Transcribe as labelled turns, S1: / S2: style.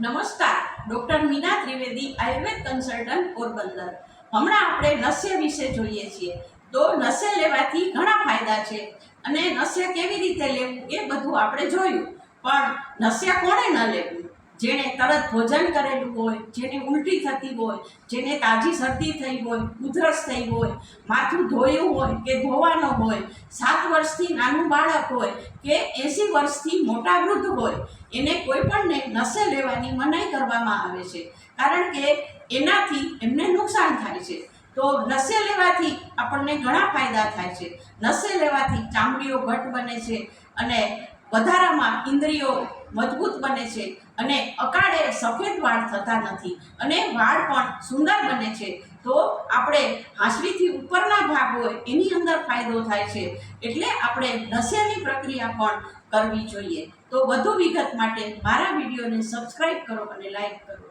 S1: નમસ્કાર, doctor Meena Trivedi, Ayurveda consultant, Porbandar. હમણાં આપણે નસ્ય વિશે જોઈએ છીએ. તો નસ્ય લેવાથી ઘણા ફાયદા છે અને નસ્ય કેવી રીતે લેવું એ બધું આપણે જોયું. પણ નસ્ય કોણે ન લેવું? જેણે તરત ભોજન કરેલું હોય, જેને ઉલટી થતી હોય, જેને તાજી શરદી થઈ હોય, ઉધરસ થઈ હોય, માથું ધોયું હોય કે ધોવાનો હોય, સાત વર્ષથી નાનું બાળક હોય કે એંસી વર્ષથી મોટા વૃદ્ધ હોય, એને કોઈ પણને નસે લેવાની મનાઈ કરવામાં આવે છે. કારણ કે એનાથી એમને નુકસાન થાય છે. તો નસે લેવાથી આપણને ઘણા ફાયદા થાય છે. નસે લેવાથી ચામડીઓ ઘટ બને છે અને વધારામાં ઇન્દ્રિયો મજબૂત બને છે અને અકાળે સફેદ વાળ થતા નથી અને વાળ પણ સુંદર બને છે, તો આપણે હાંસલીથી ઉપરના ભાગ હોય એની અંદર ફાયદો થાય છે. એટલે આપણે નસ્યાની પ્રક્રિયા પણ કરવી જોઈએ. તો વધુ વિગત માટે મારા વિડીયોને સબસ્ક્રાઈબ કરો અને લાઈક કરો.